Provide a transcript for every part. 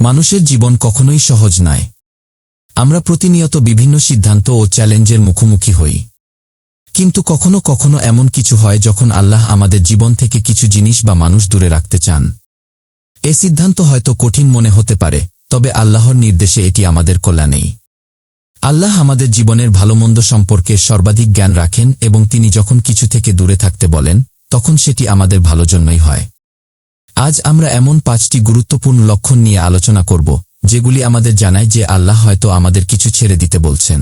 মানুষের জীবন কখনোই সহজ নয় আমরা প্রতিনিয়ত বিভিন্ন সিদ্ধান্ত ও চ্যালেঞ্জের মুখোমুখি হই। কিন্তু কখনো কখনো এমন কিছু হয় যখন আল্লাহ আমাদের জীবন থেকে কিছু জিনিস বা মানুষ দূরে রাখতে চান। এ সিদ্ধান্ত হয়তো কঠিন মনে হতে পারে, তবে আল্লাহর নির্দেশে এটি আমাদের কল্যাণেই। আল্লাহ আমাদের জীবনের ভালোমন্দ সম্পর্কে সর্বাধিক জ্ঞান রাখেন এবং তিনি যখন কিছু থেকে দূরে থাকতে বলেন, তখন সেটি আমাদের ভালো জন্যই হয়। আজ আমরা এমন পাঁচটি গুরুত্বপূর্ণ লক্ষণ নিয়ে আলোচনা করব, যেগুলি আমাদের জানায় যে আল্লাহ হয়তো আমাদের কিছু ছেড়ে দিতে বলছেন।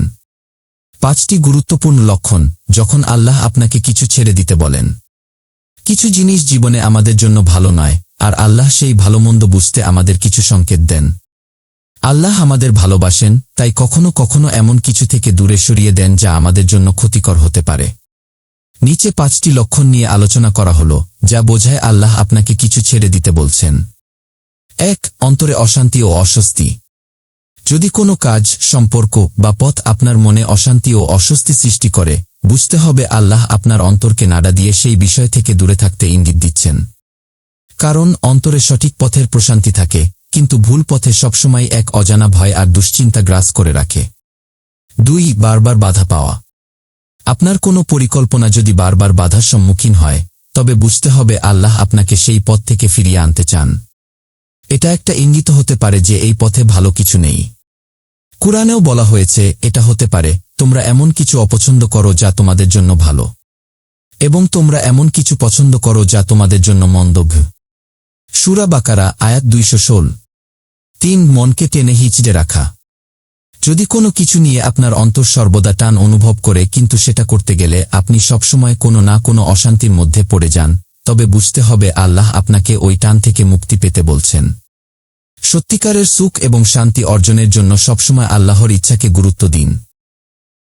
পাঁচটি গুরুত্বপূর্ণ লক্ষণ যখন আল্লাহ আপনাকে কিছু ছেড়ে দিতে বলেন। কিছু জিনিস জীবনে আমাদের জন্য ভালো নয়, আর আল্লাহ সেই ভালোমন্দ বুঝতে আমাদের কিছু সংকেত দেন। আল্লাহ আমাদের ভালোবাসেন, তাই কখনো কখনো এমন কিছু থেকে দূরে সরিয়ে দেন যা আমাদের জন্য ক্ষতিকর হতে পারে। নিচে পাঁচটি লক্ষণ নিয়ে আলোচনা করা হল, যা বোঝায় আল্লাহ আপনাকে কিছু ছেড়ে দিতে বলছেন। এক, অন্তরে অশান্তি ও অস্বস্তি। যদি কোনো কাজ, সম্পর্ক বা পথ আপনার মনে অশান্তি ও অস্বস্তি সৃষ্টি করে, বুঝতে হবে আল্লাহ আপনার অন্তরকে নাড়া দিয়ে সেই বিষয় থেকে দূরে থাকতে ইঙ্গিত দিচ্ছেন। কারণ অন্তরে সঠিক পথের প্রশান্তি থাকে, কিন্তু ভুল পথে সবসময় এক অজানা ভয় আর দুশ্চিন্তা গ্রাস করে রাখে। দুই, বারবার বাধা পাওয়া। আপনার কোনো পরিকল্পনা যদি বারবার বাধার সম্মুখীন হয়, তবে বুঝতে হবে আল্লাহ আপনাকে সেই পথ থেকে ফিরিয়ে আনতে চান। এটা একটা ইঙ্গিত হতে পারে যে এই পথে ভালো কিছু নেই। কুরআনেও বলা হয়েছে, এটা হতে পারে, তোমরা এমন কিছু অপছন্দ করো যা তোমাদের জন্য ভালো, এবং তোমরা এমন কিছু পছন্দ করো যা তোমাদের জন্য মন্দভ সুরা বাকারা, আয়াত দুইশো ষোল। তিন, মনকে টেনে হিচড়ে রাখা। যদি কোনো কিছু নিয়ে আপনার অন্তর সর্বদা টান অনুভব করে কিন্তু সেটা করতে গেলে আপনি সবসময় কোনো না কোনো অশান্তির মধ্যে পড়ে যান, তবে বুঝতে হবে আল্লাহ আপনাকে ওই টান থেকে মুক্তি পেতে বলছেন। সত্যিকারের সুখ এবং শান্তি অর্জনের জন্য সবসময় আল্লাহর ইচ্ছাকে গুরুত্ব দিন।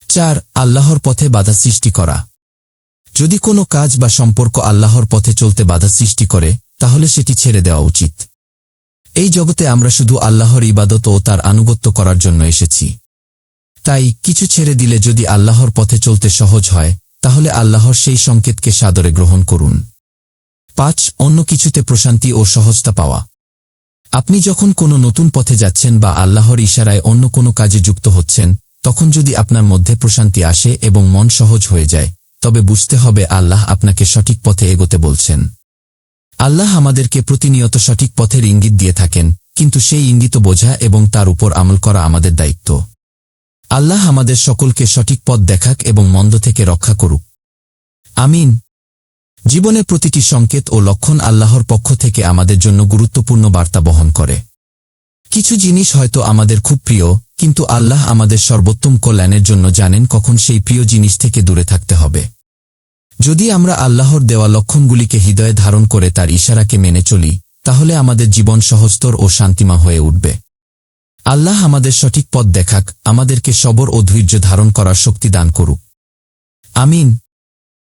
চার, আল্লাহর পথে বাধা সৃষ্টি করা। যদি কোনো কাজ বা সম্পর্ক আল্লাহর পথে চলতে বাধা সৃষ্টি করে, তাহলে সেটি ছেড়ে দেওয়া উচিত। এই জগতে আমরা শুধু আল্লাহর ইবাদত ও তার আনুগত্য করার জন্য এসেছি। তাই কিছু ছেড়ে দিলে যদি আল্লাহর পথে চলতে সহজ হয়, তাহলে আল্লাহর সেই সংকেতকে সাদরে গ্রহণ করুন। পাঁচ, অন্য কিছুতে প্রশান্তি ও সহজতা পাওয়া। আপনি যখন কোনো নতুন পথে যাচ্ছেন বা আল্লাহর ইশারায় অন্য কোনো কাজে যুক্ত হচ্ছেন, তখন যদি আপনার মধ্যে প্রশান্তি আসে এবং মন সহজ হয়ে যায়, তবে বুঝতে হবে আল্লাহ আপনাকে সঠিক পথে এগোতে বলছেন। আল্লাহ আমাদেরকে প্রতিনিয়ত সঠিক পথের ইঙ্গিত দিয়ে থাকেন, কিন্তু সেই ইঙ্গিত বোঝা এবং তার উপর আমল করা আমাদের দায়িত্ব। আল্লাহ আমাদের সকলকে সঠিক পথ দেখাক এবং মন্দ থেকে রক্ষা করুক। আমিন। জীবনে প্রতিটি সংকেত ও লক্ষণ আল্লাহর পক্ষ থেকে আমাদের জন্য গুরুত্বপূর্ণ বার্তা বহন করে। কিছু জিনিস হয়তো আমাদের খুব প্রিয়, কিন্তু আল্লাহ আমাদের সর্বোত্তম কল্যাণের জন্য জানেন কখন সেই প্রিয় জিনিস থেকে দূরে থাকতে হবে। যদি আমরা আল্লাহর দেওয়া লক্ষণগুলিকে হৃদয়ে ধারণ করে তার ইশারাকে মেনে চলি, তাহলে আমাদের জীবন সহস্তর ও শান্তিমা হয়ে উঠবে। আল্লাহ আমাদের সঠিক পথ দেখাক, আমাদেরকে সবর ও ধৈর্য ধারণ করার শক্তি দান করুক। আমিন।